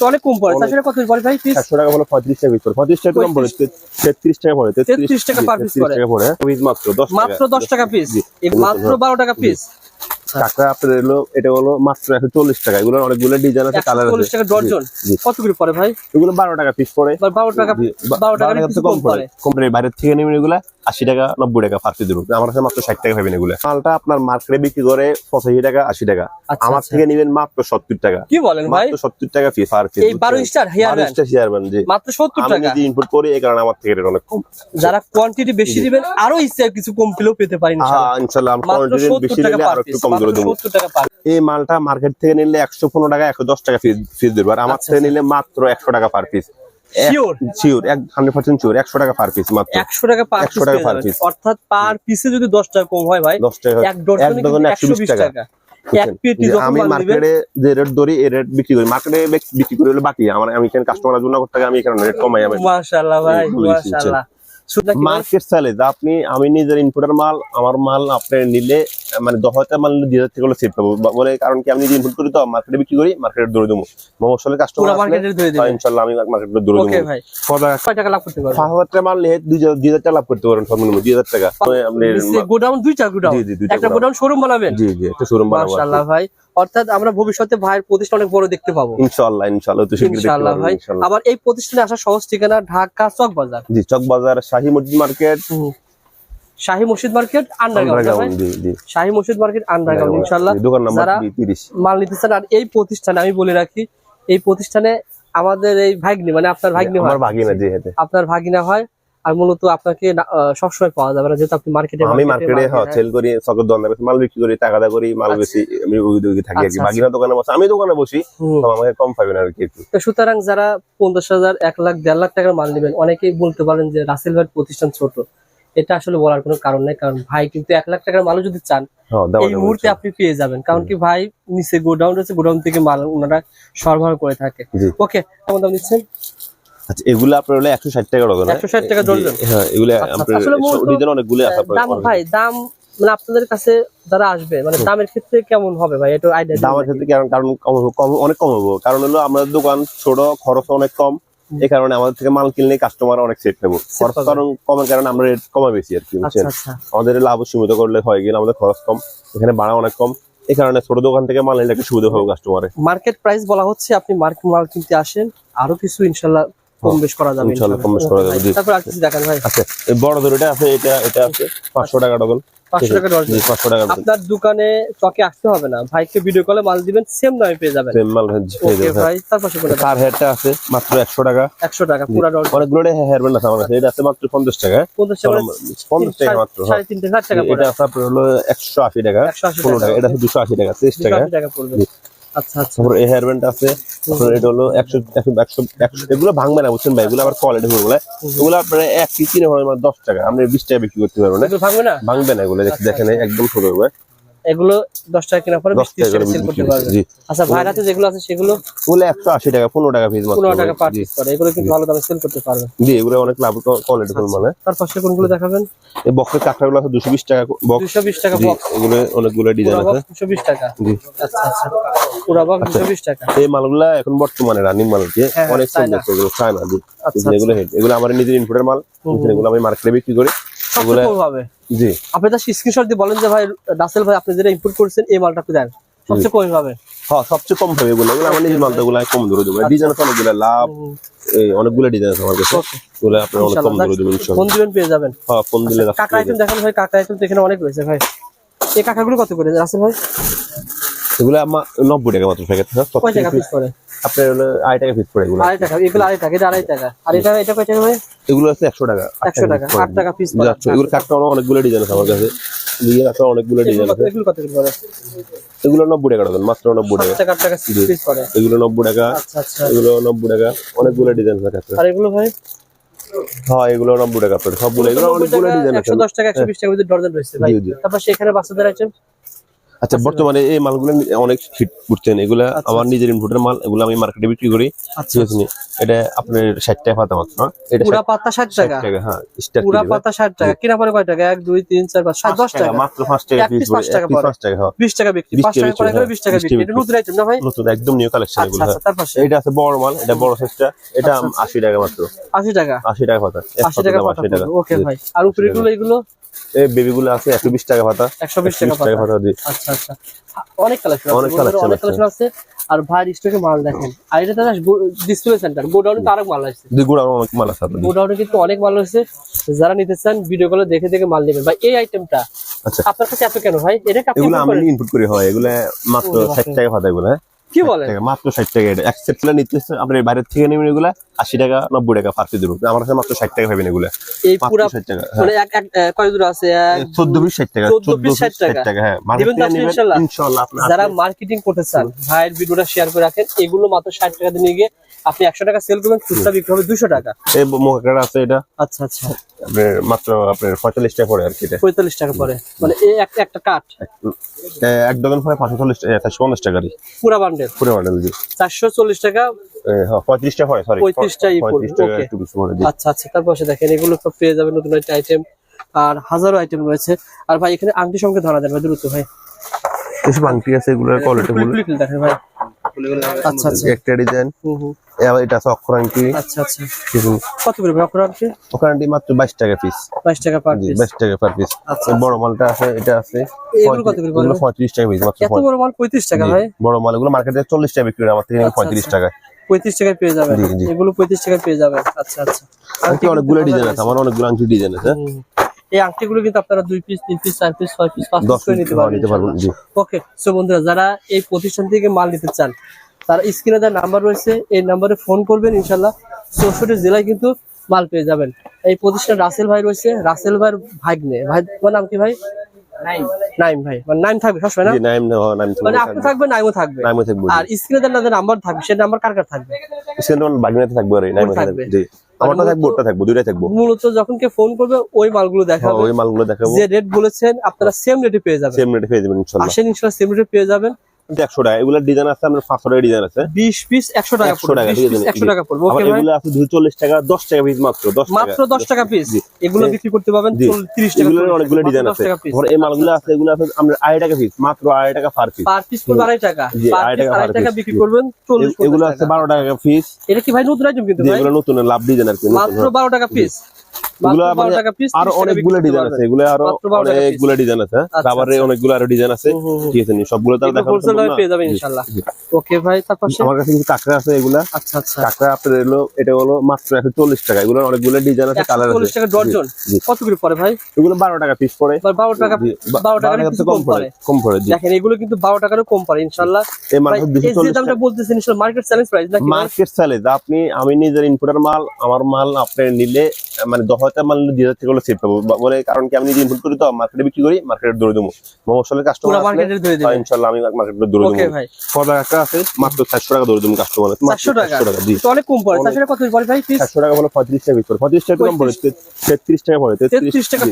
তো অনেক কম পড়ে। টাকা কত পড়ে ভাই? পিস চারশো টাকা হলো পঁয়ত্রিশ টাকা পিস পড়ে। টাকা কম পড়ে তেত্রিশ টাকা পড়ে 33 টাকা piece 33 পড়ে। টাকা পড়ে। পিস মাত্র দশ মাত্র দশ টাকা পিস। মাত্র বারো টাকা পিস কাঁকড়া আপনার হলো এটা হলো মাত্র একশো চল্লিশ টাকা। এগুলো অনেকগুলো ডিজাইন আছে কালার চল্লিশ টাকা ডর্জন জি, জি। কত করে পড়ে ভাই? এগুলো বারো টাকা পিস পড়ে। বারো টাকা বারো টাকা বারো টাকা কিছু কম কম পড়ে। পড়ে। কোম্পানির বাইরের থেকে নেবেন এগুলা আশি টাকা নব্বই টাকা পার পিস আমার কাছে মাত্র ষাট টাকা পাবেন এগুলো। মালটা আপনার মার্কেটে বিক্রি করে পঁচাশি টাকা আশি টাকা। আচ্ছা, আমার আচ্ছা। থেকে নেবেন মাত্র সত্তর টাকা। কি বলেন ভাই? সত্তর টাকা পিস এই বারো star hair band hair band জি। মাত্র সত্তর টাকা? নিজে ইনপুট করি এই কারণে আমার থেকে অনেক কম। যারা কোয়ান্টিটি বেশি দিবেন আরও ইচ্ছে কিছু কম কিলো পেতে পারি ইনশাল্লাহ আমি মাত্র quantity সত্তর বেশি টাকা আরও একটু কম করে দেবো। এই মালটা মার্কেট থেকে নিলে একশো পনেরো টাকা একশো দশ টাকা ফিস দেবো। আর আমার আচ্ছা, থেকে নিলে মাত্র একশো টাকা পার পিস শিওর শিওর এক হান্ড্রেড পার্সেন্ট শিওর একশো টাকা পার পিস মাত্র। টাকা পার টাকা per piece। অর্থাৎ পার পিসে যদি দশ টাকা কম হয় ভাই দশ টাকা এক ডজনে একশো একশো বিশ বিশ টাকা। টাকা। এক পেটি যে যখন আমি মার্কেটে যে রেট ধরি এই রেট বিক্রি করি। মার্কেটে বিক্রি করি হলে বাকি। আমার আমি এখানে কাস্টমার জন্য করতে আমি এখানে রেট কমাই আমি মাশাআল্লাহ ভাই মাশাআল্লাহ? মার্কেট চাইলে যে আপনি আমি নিজের ইনপুটের মাল আমার মাল আপনি নিলে মানে দশ হাজার মাল দুই হাজার থেকে হলে সেট পাবো। বলে কারণ কি আমি যদি ইনপুট করি তো মার্কেটে বিক্রি করি মার্কেটে দৌড়ে দেবো। মফসলে পুরো কাস্টমার দিবেন ইনশাল্লাহ আমি মার্কেটে দৌড়ে দেবো। টাকা লাভ করতে পারবেন পাঁচ হাজার টাকা মাল নিয়ে দুই হাজার দুই হাজার টাকা লাভ করতে পারেন সর্বনিম্ন দুই হাজার টাকা। গোডাউন দুইটা গোডাউন। জি, জি, দুইটা একটা গোডাউন। শোরুম বানাবেন। জি জি একটা শোরুম বানাবো ভাই। অর্থাৎ আমরা ভবিষ্যতে ভাইয়ের প্রতিষ্ঠান অনেক বড় দেখতে পাবো। ইনশাল্লাহ ইনশাল্লাহ তো ইনশাআল্লাহ ভাই। আবার এই প্রতিষ্ঠানে আসার সহজ ঠিকানা ঢাকা চক বাজার জি চক বাজার শাহী মসজিদ মার্কেট শাহী মসজিদ মার্কেট আন্ডারগ্রাউন্ড শাহী মসজিদ মার্কেট আন্ডারগ্রাউন্ড নাম্বার যারা মাল নিতে চান আর এই প্রতিষ্ঠানে আমি বলে রাখি এই প্রতিষ্ঠানে আমাদের এই ভাগ্নি মানে আপনার ভাগ্নি হয়। আপনার ভাগিনা হয় আর মূলত আপনাকে সবসময় পাওয়া যাবে না যেহেতু আপনি মার্কেটে আমি মার্কেটে সেল করি বসে মাল বিক্রি করি করি মাল আচ্ছা। বেশি আমি ওই দিকে থাকি আর কি। আচ্ছা, বাগিনা দোকানে বসে আমি দোকানে বসি তো আমাকে কম পাবেন আর কি তো সুতরাং যারা পঞ্চাশ হাজার এক লাখ দেড় লাখ টাকার মাল নেবেন অনেকেই বলতে পারেন যে রাসেল ভাইয়ের প্রতিষ্ঠান ছোট। এটা আসলে বলার কোনো কারণ নাই কারণ ভাই কিন্তু এক লাখ টাকার মালও যদি চান হ্যাঁ এই মুহূর্তে আপনি পেয়ে যাবেন। কারণ কি ভাই নিচে গোডাউন রয়েছে গোডাউন থেকে মাল ওনারা সরবরাহ করে থাকে। ওকে কেমন দাম দিচ্ছেন আচ্ছা এগুলো আপনার হলো টাকা ডজন 160 টাকা ডজন? হ্যাঁ এগুলো আচ্ছা, আপনার ডিজাইন অনেকগুলো আছে দাম ভাই দাম মানে আপনাদের কাছে যারা আসবে মানে দামের ক্ষেত্রে কেমন হবে ভাই? আইডিয়া দামের ক্ষেত্রে কারণ কারণ কম অনেক কম হব? কারণ হলো আমাদের দোকান ছোট খরচ অনেক কম। এই কারণে আমাদের থেকে মাল কিনলে কাস্টমার অনেক সেট নেব খরচ কারণ কমের কারণে আমরা রেট কমা বেশি আর কি আচ্ছা বুঝছেন? আচ্ছা। আমাদের লাভ সীমিত করলে হয় গেলে আমাদের খরচ কম এখানে ভাড়া অনেক কম। এই কারণে ছোট দোকান থেকে মাল নিলে সুবিধা হবে কাস্টমারে মার্কেট প্রাইস বলা হচ্ছে আপনি মার্কেট মাল কিনতে আসেন আরও কিছু ইনশাল্লাহ কম বেশ করা যাবে ইনশাল্লাহ কম বেশ করা যাবে। তারপর আর কিছু দেখান ভাই। আচ্ছা এই বড় দড়িটা আছে এটা এটা আছে পাঁচশো টাকা ডবল পাঁচশো টাকা ডজন পাঁচশো টাকা আপনার দোকানে চকে আসতে হবে না। ভাইকে ভিডিও কলে মাল দিবেন সেম দামে পেয়ে যাবেন। সেম মাল হ্যাঁ, হ্যাঁ। ভাই তার পাশে কোনটা তার আছে মাত্র একশো টাকা। একশো টাকা পুরা ডজন অনেকগুলো হেয়ার ব্যান্ড আছে আমার কাছে এটা আছে মাত্র পঞ্চাশ টাকা পঞ্চাশ টাকা পঞ্চাশ টাকা মাত্র হ্যাঁ। সাড়ে টাকা এটা আছে আপনার হলো একশো আশি টাকা একশো পনেরো টাকা টাকা। এটা দুশো আশি টাকা তিরিশ টাকা পড়বে। আচ্ছা আচ্ছা। তারপর এই হেয়ার ব্যান্ড আছে তারপর এটা হলো একশো একশো একশো একশো এগুলো ভাঙবে না বুঝছেন ভাই? এগুলো আবার কোয়ালিটি গুলো এগুলো আপনার এক কি কিনে হয় মানে দশ টাকা। আপনি বিশ টাকা বিক্রি করতে পারবেন না ভাঙবে না? ভাঙবে না এগুলো আচ্ছা, দেখেন একদম ছোট হবে এগুলো দশ টাকা কেনার পরে দশ বিশ ত্রিশ টাকা টাকা করে সেল করতে পারবে আচ্ছা যেগুলো আছে সেগুলো? একশো আশি টাকা পনেরো টাকা পিস মাত্র পনেরো টাকা পার পিস করে। এগুলো কিন্তু ভালো দামে সেল করতে পারবে জি এগুলো অনেক লাভ কোয়ালিটি ফুল মানে। তার পাশে কোনগুলো দেখাবেন? এই বক্সের কাঁকড়াগুলো আছে দুশো বিশ টাকা বক্স দুশো বিশ টাকা জি বক্স এগুলো অনেকগুলো ডিজাইন আছে। বক্স দুশো বিশ টাকা। জি। আচ্ছা আচ্ছা। পুরা বক্স দুশো বিশ টাকা। এই মালগুলা এখন বর্তমানে রানিং মাল কি হ্যাঁ, অনেক। সুন্দর এগুলো চায়না আচ্ছা, এগুলো হেড এগুলো আমার নিজের ইনপুটের মাল। এগুলো আমি মার্কেটে বিক্রি করি। এগুলো হবে। জি। আপনি তার স্ক্রিনশট দিয়ে বলেন যে ভাই রাসেল ভাই আপনি যেটা ইম্পোর্ট করছেন এই মালটা আপনি দেন। সবচেয়ে কম ভাবে হ্যাঁ সবচেয়ে কম হবে এগুলো। এগুলো আমার নিজের মালটা গুলো কম ধরে দেবো। আচ্ছা। ডিজাইন তো অনেকগুলো লাভ এই অনেকগুলো ডিজাইন আছে আমার কাছে. এগুলো আপনার অনেক কম। ধরে দেবেন ইনশাআল্লাহ। কোন দিবেন পেয়ে যাবেন। হ্যাঁ কোন দিলে কাকা আইটেম দেখেন ভাই কাকা আইটেম তো এখানে অনেক রয়েছে ভাই। এই কাকাগুলো কত করে? রাসেল ভাই? এগুলো আমার নব্বই টাকা মাত্র প্যাকেট কয় টাকা পিস করে আপনার হলো আড়াই টাকা পিস পড়ে এগুলো। আড়াই টাকা এগুলো আড়াই টাকা এটা আড়াই টাকা। আর এটা এটা কয় টাকা ভাই? এগুলো আছে একশো টাকা একশো টাকা আট টাকা পিস যাচ্ছে এগুলো কাঠটা অনেকগুলো ডিজাইন আছে আমার কাছে। দিয়ে আছে অনেকগুলো ডিজাইন আছে। এগুলো কত করে করে এগুলো নব্বই টাকা মাত্র নব্বই টাকা। টাকা। পিস এগুলো নব্বই টাকা আচ্ছা আচ্ছা। এগুলো নব্বই টাকা অনেকগুলো ডিজাইন আছে আর এগুলো ভাই? হ্যাঁ এগুলো নব্বই টাকা পড়ে সবগুলো এগুলো অনেকগুলো ডিজাইন আছে। একশো দশ টাকা একশো বিশ টাকা ভিতরে ডর্জন রয়েছে ভাই। জি, জি। তারপর সেখানে বাচ্চাদের আইটেম আচ্ছা বর্তমানে এই মালগুলো অনেক হিট করছেন। এগুলা আচ্ছা, আমার আচ্ছা। নিজের ইনপুটের মাল এগুলো আমি মার্কেটে বিক্রি করি। আচ্ছা ঠিক আছে এটা আপনার ষাট টাকা পাতা মাত্র হ্যাঁ? এটা পুরা 60 পাতা ষাট 60 টাকা হ্যাঁ পুরা পাতা ষাট টাকা। কিনা পরে কয় টাকা? এক দুই তিন চার পাঁচ সাত দশ টাকা মাত্র পাঁচ টাকা এক পিস পাঁচ টাকা। পাঁচ টাকা হ্যাঁ। বিশ টাকা বিক্রি। 20 পাঁচ টাকা টাকা করে বিক্রি, বিশ টাকা হ্যাঁ, বিক্রি। এটা নতুন আইটেম না ভাই? নতুন একদম নিউ কালেকশন আচ্ছা এগুলো আচ্ছা এটা আছে বড় মাল এটা বড় সাইজটা এটা আচ্ছা, আচ্ছা। আশি টাকা মাত্র। আশি টাকা আশি টাকা পাতা আশি টাকা পাতা ওকে ভাই। আর উপরে। গুলো এগুলো? এই বেবি আছে একশো বিশ টাকা পাতা। একশো বিশ টাকা 120 টাকা পাতা। জি আচ্ছা আচ্ছা। অনেক কালেকশন অনেক অনেক collection অনেক আছে। কালেকশন আছে। আর ভাইয়ের স্টকে মাল দেখেন। আর এটা তারা ডিসপ্লে সেন্টার গোডাউনে তো আরেক মাল আছে। দুই গুড়া অনেক মাল আছে গোডাউনে কিন্তু অনেক মাল যারা নিতে চান ভিডিও কলে দেখে দেখে মাল নেবেন। ভাই এই আইটেমটা আচ্ছা। আপনার কাছে এত কেন ভাই? এটা কি আপনি এগুলো আমি ইনপুট করি হয়। এগুলো মাত্র ওরে বাপরে। ষাট টাকা পাতা এগুলো হ্যাঁ? কি টাকা, মাত্র ষাট টাকা এটা। নিতে বাইরের থেকে নেবেন এগুলা আশি টাকা নব্বই টাকা ফার্সি দূর আমার কাছে মাত্র ষাট টাকা পাবেন এগুলা। এই পুরো ষাট টাকা মানে এক এক কয় দূর আছে? চোদ্দ পিস ষাট টাকা 14 চোদ্দ পিস ষাট টাকা। হ্যাঁ? ইনশাল্লাহ। যারা মার্কেটিং করতে চান ভাইয়ের ভিডিওটা শেয়ার করে রাখেন এগুলো মাত্র ষাট টাকা দিয়ে নিয়ে গিয়ে আপনি একশো টাকা সেল করবেন খুচরা বিক্রি হবে দুশো টাকা। এই মোকাটা আছে এটা? আচ্ছা আচ্ছা। আপনার মাত্র আপনার পঁয়তাল্লিশ টাকা পড়ে আর কি এটা। পঁয়তাল্লিশ টাকা পরে মানে এই একটা একটা কাঠ। এক ডজন পরে পাঁচশো চল্লিশ চারশো পঞ্চাশ টাকারই পুরা বান্ডেল পুরো মডেল জি চারশো চল্লিশ টাকা। হ্যাঁ পঁয়ত্রিশ টাকা পড়ে সরি 35 টাই পড়বে, পঁয়ত্রিশ টাকা okay. একটু কিছু পড়ে জি আচ্ছা আচ্ছা তারপর দেখেন এগুলো তো পেয়ে যাবেন নতুন একটা আইটেম আর হাজারো আইটেম রয়েছে। আর ভাই এখানে আংটি সঙ্গে ধরা দেন ভাই দ্রুত ভাই। কিছু বাংটি আছে এগুলোর কোয়ালিটি দেখেন ভাই। আচ্ছা আচ্ছা। একটা ডিজাইন। আবার এটা আছে অক্ষর আচ্ছা আচ্ছা। কত করে ভাই আপনার আংটি? অক্ষর আংটি মাত্র বাইশ টাকা পিস বাইশ টাকা পার পিস বাইশ টাকা পার পিস আচ্ছা, বড় মালটা আছে এটা আছে এগুলো কত করে? পঁয়ত্রিশ টাকা পিস মাত্র এত বড় মাল পঁয়ত্রিশ টাকা জি, ভাই? বড় মাল এগুলো মার্কেটে চল্লিশ টাকা বিক্রি হয় আমার থেকে আচ্ছা, পঁয়ত্রিশ আচ্ছা। টাকা পঁয়ত্রিশ টাকায় পেয়ে যাবেন। জি। এগুলো পঁয়ত্রিশ টাকায় পেয়ে যাবেন। আচ্ছা আচ্ছা। অনেকগুলো ডিজাইন আছে আমার অনেকগুলো আংটি ডিজাইন আছে। এই আংটিগুলো কিন্তু আপনারা দুই পিস তিন পিস চার পিস ছয় পিস পাঁচ পিস করে নিতে পারবেন নিতে পারবেন জি। ওকে সো বন্ধুরা যারা এই প্রতিষ্ঠান থেকে মাল নিতে চান তারা স্ক্রিনে দেওয়ার নাম্বার রয়েছে এই নাম্বারে ফোন করবেন ইনশাল্লাহ। চৌষট্টি জেলায় কিন্তু মাল পেয়ে যাবেন। এই প্রতিষ্ঠান রাসেল ভাই রয়েছে রাসেল ভাইয়ের ভাগ্নে। ভাই তোমার নাম কি ভাই? নাইম। ভাই মানে নাইম থাকবে সবসময় না? নাইম নাইম মানে আপনি থাকবে নাইমও থাকবে। নাইমে থাকব আর স্ক্রিনে দেওয়ার নাম্বার থাকবে সেই নাম্বার কার কার থাকবে? থাকবে আর নাইমে থাকবে? থাকবে জি আমারটা থাকব ওটা থাকব দুইটাই থাকব। মূলত যখন কে ফোন করবে ওই মালগুলো হ্যাঁ, দেখাবে। ওই মালগুলো দেখাবো। যে রেট বলেছেন আপনারা সেম রেটে পেয়ে যাবেন। সেম রেটে পেয়ে যাবেন আসেন ইনশাল্লাহ সেম রেটে পেয়ে যাবেন। একশো টাকা। এগুলোর ডিজাইন আছে আপনার পাঁচশো টাকা ডিজাইন আছে। বিশ পিস একশো টাকা একশো টাকা একশো টাকা পড়বে। এগুলো আছে দুশো চল্লিশ টাকা দশ টাকা পিস মাত্র দশ মাত্র দশ টাকা পিস এগুলো বিক্রি করতে পারবেন তিরিশ টাকা চল্লিশ অনেকগুলো ডিজাইন আছে। এই মালগুলো আছে এগুলো আছে আমরা আড়াই টাকা পিস মাত্র আড়াই টাকা পার পিস পার পিস পড়বে আড়াই টাকা। আড়াই টাকা বিক্রি করবেন চল্লিশ এগুলো আছে বারো টাকা পিস এটা কি ভাই নতুন আইটেম কিন্তু এগুলো নতুন লাভ ডিজাইন আর কি মাত্র হ্যাঁ। বারো টাকা পিস এগুলো মাত্র বারো টাকা পিস আরও অনেকগুলো ডিজাইন আছে। এগুলো আরও মাত্র বারো টাকা piece। অনেকগুলো ডিজাইন আছে। অনেকগুলো আরও ডিজাইন আছে। হুম, হুম, হুম। ঠিক আছে সবগুলো তার দেখা হোলসেল দামে পেয়ে যাবেন ইনশাল্লাহ। ওকে ভাই তারপর আমার কাছে কিছু কাঁকড়া আছে এগুলা। আচ্ছা আচ্ছা। কাঁকড়া আপনার এলো এটা হলো মাত্র একশো চল্লিশ টাকা। এগুলো অনেকগুলো ডিজাইন আছে কালার চল্লিশ আছে টাকা ডর্জন কত করে পড়ে ভাই? এগুলো বারো টাকা পিস পড়ে। বা বারো টাকা জি, বা- বারো টাকার টাকার কিছু থেকে কম পড়ে কম পড়ে দেখেন এগুলো কিন্তু বারো টাকারও কম পড়ে ইনশাল্লাহ। এই দামটা বলতেছেন মার্কেট চ্যালেঞ্জ প্রাইস নাকি মার্কেট স্যালেজ আপনি আমি নিজের ইনপুটের মাল আমার মাল আপনি নিলে মানে দশ হাজার মাল দুই হাজার থেকে সেট পাবো কারণ কি আমি নিজে ইনপুট করি তো মার্কেটে বিক্রি করি মার্কেটে দৌড়ে দেবো। মফসলের কাস্টমার ইনশাল্লাহ আমি মার্কেটে দৌড়ে দেবো। কত টাকা আছে মাত্র চারশো টাকা দৌড়ে দেবো কাস্টমার চারশো টাকা? অনেক কম পড়ে। চারশো টাকা কত পড়ে ভাই চারশো টাকা বলে পঁয়ত্রিশ টাকা পড়ে পঁয়ত্রিশ টাকা কম পড়ে তেত্রিশ টাকা পড়ে 33 টাকা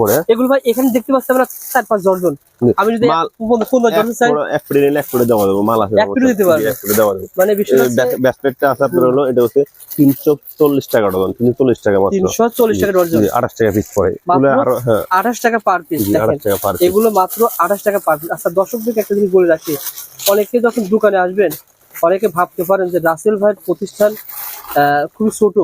পড়ে। এগুলো ভাই এখানে দেখতে পাচ্ছি আমরা চার পাঁচ দর্জন জি। আমি যদি পনেরো পনেরো এক দর্জন চাই এক করে নিলে এক করে দেওয়া দেবো মাল আছে এক করে দিতে পারবে? এক করে দেওয়া দেবো মানে ব্যাসলেটটা আছে আপনার হলো এটা হচ্ছে তিনশো চল্লিশ টাকা ডজন তিনশো চল্লিশ টাকা মাত্র। চল্লিশ টাকা আঠাশ টাকা পিস পড়ে। মাত্র? এগুলো আরও হ্যাঁ। আঠাশ টাকা পার পিস পিস এগুলো মাত্র আঠাশ টাকা পার পিস আচ্ছা দর্শকদেরকে একটা জিনিস বলে রাখি। অনেকে যখন দোকানে আসবেন অনেকে ভাবতে পারেন যে রাসেল ভাইয়ের প্রতিষ্ঠান খুবই ছোট।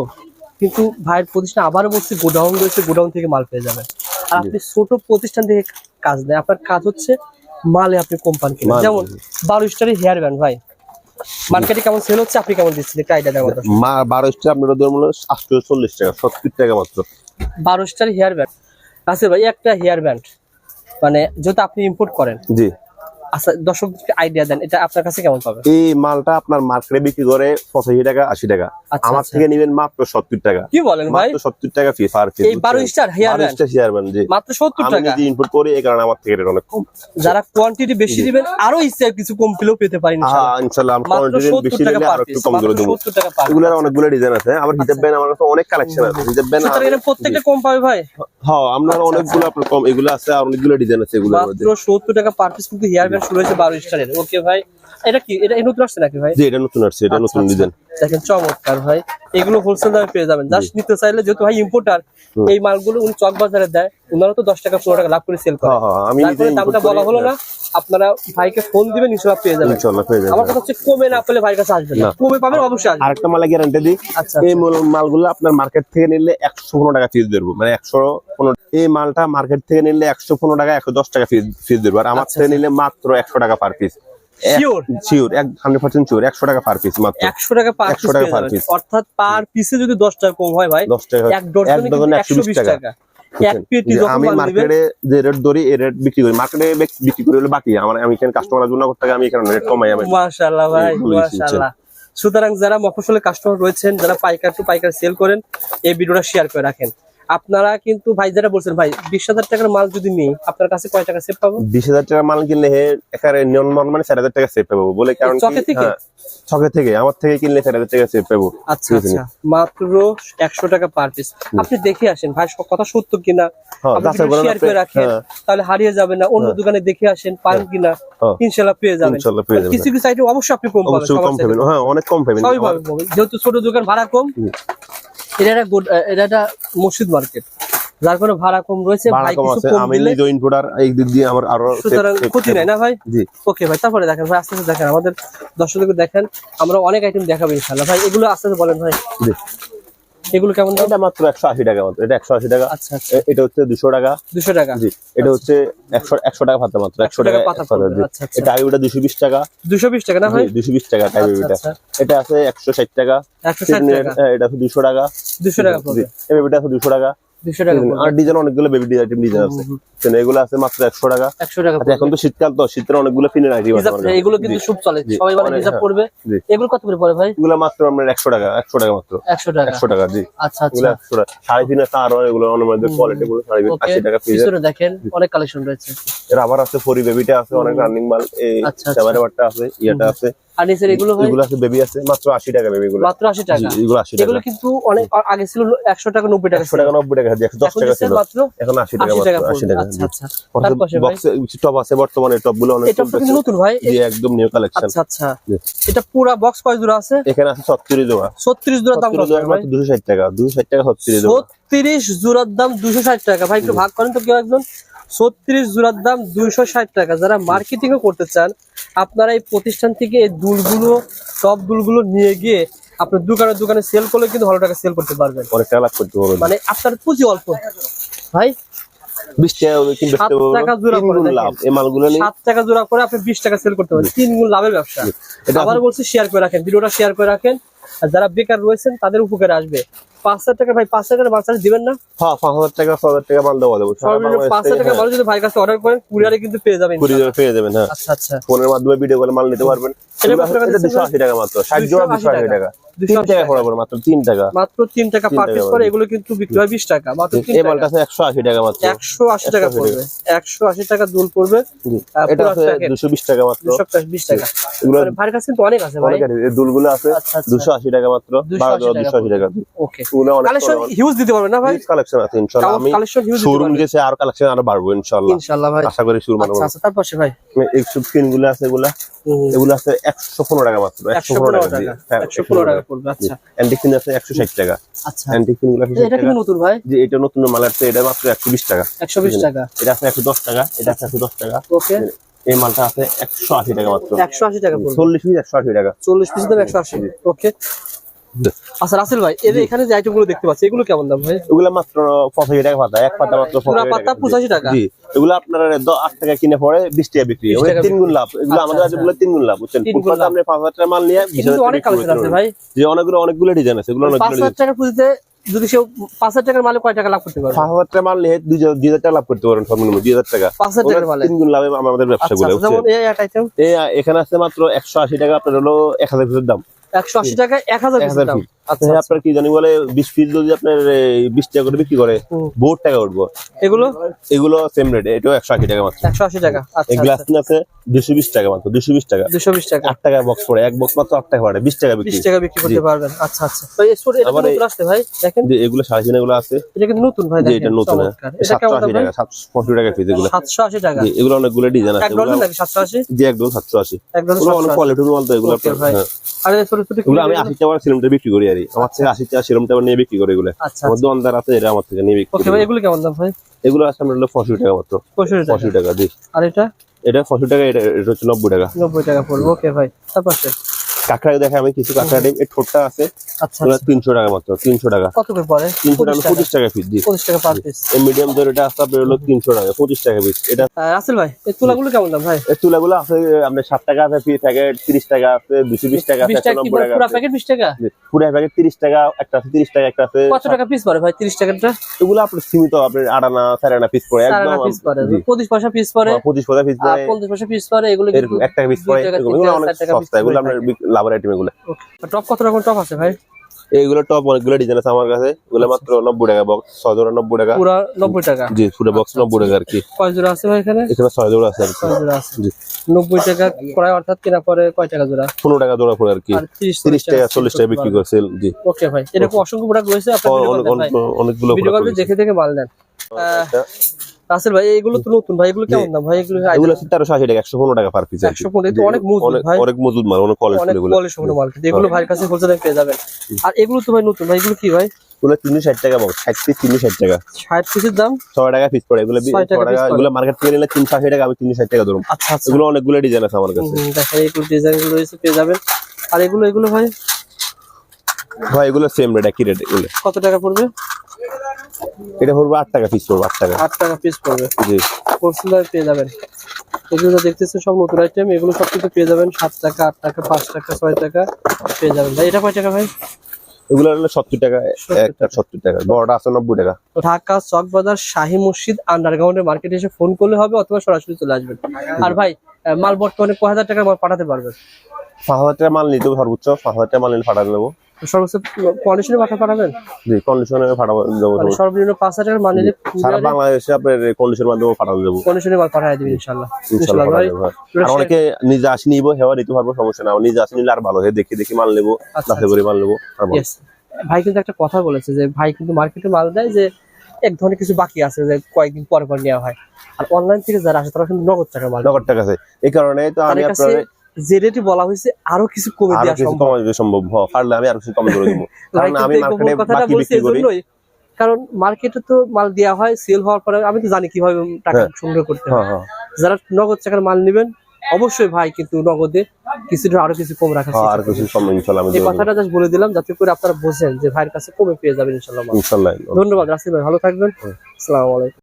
কিন্তু ভাইয়ের প্রতিষ্ঠান আবারও বলছি গোডাউন রয়েছে গোডাউন থেকে মাল পেয়ে যাবেন। আর আপনি ছোট প্রতিষ্ঠান থেকে কাজ নেই আপনার কাজ হচ্ছে মালে আপনি কোম্পানি যেমন বারো স্টারের হেয়ার ব্যান্ড ভাই। মার্কেটে কেমন সেল হচ্ছে? আপনি কেমন দিচ্ছেন একটা আইডিয়া দেওয়ার মা বারো স্টার আপনার ধরুন মূল্য আটশো চল্লিশ টাকা সত্তর টাকা মাত্র। বারো স্টার হেয়ার ব্যান্ড রাসেল ভাই একটা হেয়ার ব্যান্ড মানে যেটা আপনি ইম্পোর্ট করেন। জি। আচ্ছা দর্শক আইডিয়া দেন এটা আপনার কাছে কেমন পাবে? এই মালটা আপনার মার্কেটে বিক্রি করে পঁচাশি টাকা আশি টাকা। আচ্ছা, আমার আচ্ছা। থেকে নেবেন মাত্র সত্তর টাকা। কি বলেন ভাই? সত্তর টাকা ফিস পার পিস বারো star hair band hair band জি। মাত্র সত্তর টাকা? নিজে ইনপুট করি এই কারণে আমার থেকে রেট অনেক কম। যারা কোয়ান্টিটি বেশি দিবেন আরও ইচ্ছে কিছু কম পেলেও পেতে পারেন হ্যাঁ ইনশাআল্লাহ। আমি কোয়ান্টিটি বেশি টাকা আরও একটু কম করে দেবো। সত্তর টাকা পার এগুলোর অনেকগুলো ডিজাইন আছে আমার হিজাব ব্যান্ড আমার কাছে অনেক কালেকশন আছে। হিজাব ব্যান্ড এটা প্রত্যেকটা কম পাবে ভাই? হ্যাঁ অনেকগুলো আপনার কম এগুলো আছে আর অনেকগুলো ডিজাইন আছে এগুলোর মধ্যে। মাত্র সত্তর টাকা পার পিস কিন্তু হেয়ার বারো স্টারের ওকে ভাই এটা কি? এটা নতুন আসছে নাকি ভাই? জি এটা নতুন আসছে এটা আচ্ছা, নতুন আচ্ছা। ডিজাইন দেখেন চমৎকার ভাই। এগুলো হোলসেল দামে পেয়ে যাবেন। জাস্ট নিতে চাইলে যেহেতু ভাই ইম্পোর্টার এই মালগুলো উনি চক বাজারে দেয় তো দশ টাকা পনেরো টাকা লাভ করে সেল করে। হ্যাঁ হ্যাঁ আমি দামটা বলা হলো না? আপনারা ভাইকে ফোন দিবেন ইনশাল্লাহ পেয়ে যাবেন। ইনশাআল্লাহ পেয়ে যাবেন। আমার কথা হচ্ছে কমে না পেলে ভাইয়ের কাছে আসবেন না। কমে পাবেন অবশ্যই আসবেন। আরেকটা মালা গ্যারান্টি দিই। আচ্ছা এই আচ্ছা। মাল- মালগুলো আপনার মার্কেট থেকে নিলে একশো পনেরো টাকা ফিস দেবো মানে একশো পনেরো এই মালটা মার্কেট থেকে নিলে একশো পনেরো টাকা একশো দশ টাকা ফিস ফিস দেবো আর আমার আচ্ছা, থেকে নিলে মাত্র একশো টাকা পার পিস একশো টাকা পার পিস মাত্র। একশো টাকা পার টাকা per piece। অর্থাৎ পার পিসে যদি দশ টাকা কম হয় ভাই দশ টাকা এক ডজনে একশো টাকা। আমি মার্কেটে যে রেট ধরি এই রেট বিক্রি করি। মার্কেটে বিক্রি করি হলে বাকি। আমার আমি এখানে কাস্টমার জন্য করতে আমি এখানে রেট কমাই আমি। মাশাআল্লাহ ভাই। মাশাআল্লাহ। সুতরাং যারা মফসলের কাস্টমার রয়েছেন যারা পাইকার টু পাইকার সেল করেন এই ভিডিওটা শেয়ার করে রাখেন। আপনারা কিন্তু ভাই যারা বলছেন ভাই বিশ হাজার টাকার মাল যদি নিই আপনার কাছে কয় টাকা সেভ পাবো? বিশ হাজার টাকার মাল কিনলে এখানে নিয়ম মানে চার হাজার টাকা সেভ পাবো। বলে কারণ চকে থেকে? হ্যাঁ, চকে থেকে। আমার থেকে কিনলে চার হাজার টাকা সেভ পাবো। আচ্ছা আচ্ছা। মাত্র একশো টাকা পার পিস আপনি দেখে আসেন ভাই কথা সত্য কিনা? হ্যাঁ, শেয়ার করে রাখেন হ্যাঁ। তাহলে হারিয়ে যাবে না। অন্য দোকানে দেখে আসেন পান কিনা হ্যাঁ। ইনশাল্লাহ পেয়ে যাবেন। কিছু কিছু আইটেম অবশ্যই আপনি কম পাবেন অবশ্যই কম পাবেন হ্যাঁ অনেক কম পাবেন। যেহেতু ছোট দোকান ভাড়া কম। এটা একটা এটা একটা মসজিদ মার্কেট যার কোনো ভাড়া কম রয়েছে ভাড়া কম আছে। আমি নিজে ইনপুটার এই দিক দিয়ে আমার আরও সুতরাং ক্ষতি নাই না ভাই? জি। ওকে ভাই তারপরে দেখেন ভাই আস্তে আস্তে দেখেন আমাদের দর্শকদের দেখেন আমরা অনেক আইটেম দেখাবো ইনশাল্লাহ ভাই এগুলো আস্তে আস্তে বলেন ভাই। জি। এগুলো কেমন দাম? এটা মাত্র একশো আশি টাকা মাত্র এটা একশো আশি টাকা। আচ্ছা আচ্ছা। এটা হচ্ছে দুশো টাকা। দুশো টাকা। জি এটা হচ্ছে একশো একশো টাকা পাতা মাত্র একশো 100 টাকা পাতা। আচ্ছা, আচ্ছা। এটা দুশো বিশ টাকা। দুশো বিশ টাকা না ভাই? দুশো বিশ টাকা আইবিটা আচ্ছা। এটা। আছে একশো ষাট টাকা। একশো ষাট টাকা। হ্যাঁ, এটা আছে দুশো টাকা। দুশো টাকা পড়বে। আছে দুশো টাকা। দুশো টাকা আর ডিজাইন অনেকগুলো বেবি আইটেম ডিজাইন আছে। বুঝছেন? এগুলো আছে মাত্র টাকা। টাকা আচ্ছা এখন তো শীতকাল তো শীতের অনেকগুলো ফিনের আইটেম আছে হিজাব আমার কাছে। এগুলো কিন্তু খুব চলে। সবাই মানে হিসাব হ্যাঁ। করবে এগুলো কত করে পড়ে ভাই? এগুলো মাত্র আমরা একশো টাকা একশো টাকা মাত্র। একশো টাকা। একশো টাকা জি। আচ্ছা এগুলো আচ্ছা একশো টাকা। এগুলো কোয়ালিটি গুলো টাকা পিছনে দেখেন অনেক কালেকশন রয়েছে। এর আবার আছে ফরি বেবিটা আছে অনেক রানিং মাল এই। আছে ইয়াটা আছে। আর নিচের এগুলো আছে বেবি আছে মাত্র আশি টাকা বেবি মাত্র আশি টাকা। এগুলো আশি টাকা। এগুলো কিন্তু অনেক আগে ছিল একশো টাকা নব্বই টাকা একশো টাকা নব্বই টাকা টাকা ছিল। মাত্র এখন আশি টাকা আশি টাকা আচ্ছা আচ্ছা। বক্সে টপ আছে বর্তমানে টপগুলো অনেক এটা কিন্তু নতুন ভাই? একদম নিউ কালেকশন আচ্ছা আচ্ছা। এটা পুরা বক্স কয় জোড়া আছে? এখানে আছে ছত্রিশ জোড়া। ছত্রিশ জোড়ার দাম কত জোড়া ভাই? মাত্র দুশো ষাট টাকা দুশো ষাট টাকা ছত্রিশ জোড়া। ছত্রিশ জোড়ার দাম দুশো ষাট টাকা। ভাই একটু ভাগ করেন তো কেউ একজন। ছত্রিশ জোড়ার দাম দুইশো ষাট টাকা। যারা মার্কেটিং ও করতে চান আপনারা এই প্রতিষ্ঠান থেকে এই দুলগুলো টপ দুলগুলো নিয়ে গিয়ে আপনার দোকানে দোকানে সেল করলে কিন্তু ভালো টাকা সেল করতে পারবেন। মানে আপনার পুঁজি অল্প। ভাই বিশ টাকা জোড়া করে লাভ এই সাত টাকা জোড়া করে আপনি বিশ টাকা সেল করতে পারেন। তিন গুণ লাভের ব্যবসা। এটা আবার বলছি শেয়ার করে রাখেন। ভিডিওটা শেয়ার করে রাখেন। আর যারা বেকার রয়েছেন তাদের উপকারে আসবে। পাঁচ হাজার টাকা ভাই পাঁচ হাজার টাকা বাচ্চারা দিবেন না? হ্যাঁ পাঁচ হাজার টাকা ছ হাজার টাকা মাল দেওয়া দেবো। পাঁচ হাজার টাকা বাংলাদেশে, মানুষ যদি ভাইয়ের কাছে অর্ডার করেন কুরিয়ারে কিন্তু পেয়ে যাবেন হ্যাঁ, পেয়ে যাবেন হ্যাঁ। আচ্ছা আচ্ছা। ফোনের মাধ্যমে ভিডিও মাল নিতে পারবেন। দুশো আশি টাকা মাত্র ষাট জোড়া দুশো আশি টাকা। তিন টাকা টাকা। মাত্র তিন টাকা। মাত্র তিন টাকা তিন পার টাকা পিস করে। করে এগুলো কিন্তু বিক্রি হয় বিশ টাকা মাত্র তিন এই মালটা একশো আশি টাকা মাত্র। একশো আশি টাকা পড়বে একশো আশি টাকা দুল পড়বে এটা। দুশো বিশ টাকা মাত্র। বিশ টাকা। এগুলো ভাইয়ের কাছে কিন্তু অনেক আছে ভাই। দুলগুলো আচ্ছা। দুশো আশি টাকা মাত্র 280 বারো দুশো আশি টাকা। ওকে। এগুলো অনেক কালেকশন হিউজ দিতে পারবেন না ভাই? কালেকশন আছে ইনশাল্লাহ আমি কালেকশন হিউজ দিতে শোরুম গেছে আর কালেকশন আরও বাড়বো ইনশাল্লাহ ইনশাআল্লাহ ভাই। আশা করি শুরু আচ্ছা আচ্ছা তারপর ভাই। এই স্ক্রিনগুলো আছে এগুলা? এগুলো আছে একশো পনেরো টাকা মাত্র একশো টাকা হ্যাঁ, টাকা পড়বে আচ্ছা। আছে একশো ষাট টাকা। আচ্ছা। অ্যান্টিকিনগুলো এটা নতুন ভাই? যে এটা নতুন মাল আছে এটা মাত্র একশো বিশ টাকা। একশো বিশ টাকা। এটা আছে একশো দশ টাকা এটা আছে একশো দশ টাকা। ওকে। এই মালটা আছে একশো আশি টাকা মাত্র। একশো আশি টাকা পড়বে। চল্লিশ পিস একশো আশি টাকা। চল্লিশ পিস দাম একশো আশি। ওকে। আচ্ছা রাসেল ভাই এখানে যে আইটেমগুলো দেখতে পাচ্ছি এগুলো কেমন দাম ভাই? এগুলো মাত্র পঁচাশি টাকা পাতা এক পাতা মাত্র পুরা 85 পাতা 85 টাকা? জি এগুলো আপনার দ- আট টাকা কিনে পরে বিশ টাকা বিক্রি 20 টাকা তিন গুণ লাভ। এগুলো আচ্ছা, আমাদের আচ্ছা। কাছে তিন গুণ লাভ বুঝছেন? তিন গুণ ফুটপাতে আপনি পাঁচ হাজার টাকা মাল নিয়ে কিন্তু অনেক টাকা কালেকশন আছে ভাই। অনেকগুলো অনেকগুলো ডিজাইন আছে এগুলো অনেকগুলো হাজার টাকা পুঁজিতে যদি সে পাঁচ হাজার টাকার মালে কয় টাকা লাভ করতে পারবে? পাঁচ হাজার টাকা মাল নিয়ে দুই হাজার টাকা লাভ করতে পারেন সর্বনিম্ন দুই হাজার টাকা। পাঁচ হাজার টাকার মালে। তিন গুণ লাভে আমাদের ব্যবসা আচ্ছা গুলো আচ্ছা, এখানে আছে মাত্র একশো আশি টাকা আপনার হলো এক হাজার পিসের দাম। একশো আশি টাকায় এক হাজার আচ্ছা আচ্ছা। আপনার কি জানি বলে বিশ পিস যদি আপনার বিশ টাকা করে বিক্রি করে বহুত টাকা উঠবো। এগুলো? এগুলো সেম রেট এটাও একশো আশি টাকা মাত্র। একশো আশি টাকা এই আচ্ছা গ্লাস আছে দুশো বিশ টাকা মাত্র দুশো বিশ টাকা। দুশো বিশ টাকা। আট টাকা বক্স পড়ে এক বক্স মাত্র আট টাকা পড়ে বিশ টাকা বিক্রি। টাকা বিক্রি করতে পারবেন আচ্ছা আচ্ছা। তো এই ছোট এটা নতুন আসছে ভাই দেখেন। যে এগুলো সাড়ে তিন এগুলো আছে। এটা কিন্তু নতুন ভাই দেখেন এটা নতুন হ্যাঁ। সাতশো আশি টাকা সাতশো পঁয়ষট্টি টাকা পিস এগুলো। সাতশো আশি টাকা। এগুলো অনেকগুলো ডিজাইন আছে সাতশো আশি? যে একদম সাতশো আশি। অনেক। মাল তো এগুলো আপনার, হ্যাঁ। আর ছোট ছোট এগুলো আমি আশি টাকা সিলিমটা বিক্রি করি আর আমার থেকে আশি টাকা সিলিমটা নিয়ে বিক্রি করে এগুলো। আচ্ছা আমার দোকানদার আছে এটা আমার থেকে নিয়ে বিক্রি ভাই এগুলো। কেমন দাম ভাই? এগুলো আছে আমরা হলো পঁয়ষট্টি টাকা মাত্র। পঁয়ষট্টি টাকা। দি আর এটা? এটা পঁয়ষট্টি টাকা এটা এটা হচ্ছে নব্বই টাকা। নব্বই টাকা পড়ব। ওকে ভাই তারপর কাঁকড়া দেখে আমি কিছু কাঁকড়া ডিম। এই ঠোঁটটা আছে আচ্ছা আচ্ছা। তিনশো টাকা মাত্র তিনশো টাকা। কত করে পড়ে? তিনশো টাকা পঁচিশ টাকা পিস পঁচিশ টাকা পার পিস এই মিডিয়াম দর এটা আছে আপনার হলো তিনশো টাকা পঁচিশ টাকা পিস এটা রাসেল ভাই এই তুলাগুলো কেমন দাম ভাই? এই তুলাগুলো আছে আপনার ষাট টাকা আছে পিস প্যাকেট তিরিশ টাকা আছে দুশো বিশ টাকা আছে নব্বই টাকা পুরো প্যাকেট বিশ টাকা? পুরো প্যাকেট তিরিশ টাকা একটা আছে তিরিশ টাকা একটা আছে কত টাকা পিস পড়ে ভাই তিরিশ টাকাটা? এগুলো আপনার সীমিত আপনার আড়ানা সাড়ানা পিস পড়ে একদম পিস পড়ে। পঁচিশ পয়সা পিস পড়ে। হ্যাঁ, পঁচিশ পয়সা পিস পড়ে। পঞ্চাশ পয়সা পিস পড়ে এগুলো এক টাকা পিস পড়ে দুই এগুলো অনেক সস্তা এগুলো আপনার থাকে। আইটেম এগুলো। টপ কত রকম টপ আছে ভাই? এইগুলো টপ অনেকগুলো ডিজাইন আছে আমার কাছে। এগুলো মাত্র নব্বই টাকা বক্স ছয় জোড়া নব্বই টাকা। পুরা নব্বই টাকা? জি পুরো বক্স নব্বই টাকা আর কি। কয় জোড়া আছে ভাই এখানে? এখানে ছয় জোড়া আছে আর কি। জি। নব্বই টাকা প্রায় অর্থাৎ কেনা পরে কয় টাকা জোড়া? পনেরো টাকা জোড়া পড়ে আর কি। তিরিশ টাকা চল্লিশ টাকা বিক্রি করছে জি। ওকে ভাই এরকম অসংখ্য প্রোডাক্ট রয়েছে অনেকগুলো। দেখে দেখে মাল নেন। একটা- রাসেল ভাই এগুলো তো নতুন ভাই এগুলো কেমন দাম? ভাই এগুলো এগুলো আছে তেরোশো আশি টাকা একশো পনেরো টাকা পার পিস একশো পনেরো তো অনেক মজবুত ভাই। অনেক মজুদ মাল অনেক কোয়ালিটি এগুলো। কোয়ালিটি সম্পন্ন মাল। এগুলো ভাইয়ের কাছে হোলসেলে পেয়ে যাবেন। আর এগুলো তো ভাই নতুন ভাই এগুলো কি ভাই? এগুলো তিনশো ষাট টাকা বক্স ষাট পিস তিনশো ষাট টাকা। ষাট পিসের দাম? ছয় টাকা পিস পড়ে এগুলো বি- ছয় টাকা। এগুলো মার্কেট থেকে নিলে তিনশো আশি টাকা আমি তিনশো ষাট টাকা ধরুন। আচ্ছা আচ্ছা। এগুলো অনেকগুলো ডিজাইন আছে আমার কাছে। দেখেন এগুলো ডিজাইনগুলো রয়েছে পেয়ে যাবেন। আর এগুলো এগুলো ভাই? ভাই এগুলো সেম রেট একই রেট এগুলো। কত টাকা পড়বে? এটা পড়বে আট টাকা পিস পড়বে আট টাকা। আট টাকা পিস পড়বে। জি। হোলসেলার পেয়ে যাবেন। এগুলো যা দেখতেছেন সব নতুন আইটেম এগুলো সব কিছু পেয়ে যাবেন সাত টাকা আট টাকা পাঁচ টাকা ছয় টাকা পেয়ে যাবেন। ভাই এটা কয় টাকা ভাই? এগুলো হলো সত্তর টাকা একটা সত্তর টাকা। বড়টা আছে নব্বই টাকা। ঢাকা চক বাজার শাহী মসজিদ আন্ডারগ্রাউন্ডের মার্কেটে এসে ফোন করলে হবে অথবা সরাসরি চলে আসবেন। আর ভাই মাল বর্তমানে হাজার টাকার মাল পাঠাতে পারবেন? পাঁচ হাজার টাকা মাল নিতে সর্বোচ্চ। পাঁচ হাজার টাকা মাল নিলে ফাটাতে দেবো সর্বোচ্চ কন্ডিশনে পাঠা পাঠাবেন জি কন্ডিশনে ফাটাবো মানে সর্বনিম্ন পাঁচ হাজার নিলে সারা বাংলাদেশে আপনার কন্ডিশনের মাধ্যমে কন্ডিশনে পাঠাই দিবেন ইনশাল্লাহ ইনশাল্লাহ। আর অনেকে নিজে আসি নিব হেওয়া নিতে পারব সমস্যা না নিজে আসি নিলে আর ভালো হয় দেখে দেখে মাল নেব আচ্ছা, করে মাল নেব. ভাই কিন্তু একটা কথা বলেছে যে ভাই কিন্তু মার্কেটে মাল দেয় যে এক ধরনের কিছু বাকি আছে যে কয়েকদিন পর পর নেওয়া হয়। আর অনলাইন থেকে যারা আসে তারা কিন্তু নগদ টাকা মাল নগদ টাকা আছে। এই কারণে তো আমি আপনার যে রেটে বলা হয়েছে আরও কিছু কমে দেওয়া সম্ভব। পারলে আমি আরও কিছু কম করে দেবো কারণ আমি মার্কেটে বাকি বিক্রি করি। কারণ মার্কেটে তো মাল দেওয়া হয় সেল হওয়ার পরে আমি তো জানি কীভাবে টাকা হ্যাঁ। সংগ্রহ করতে হ্যাঁ। হয় হ্যাঁ। যারা নগদ টাকার মাল নেবেন অবশ্যই ভাই কিন্তু নগদে কিছুটা আরও কিছু কম আর কিছু কম ইনশাল্লাহ এই কথাটা জাস্ট বলে দিলাম যাতে করে আপনারা বোঝেন যে ভাইয়ের কাছে কমে পেয়ে যাবেন ইনশাল্লাহ। ধন্যবাদ রাসিল ভাই ভালো থাকবেন। আসসালামু আলাইকুম।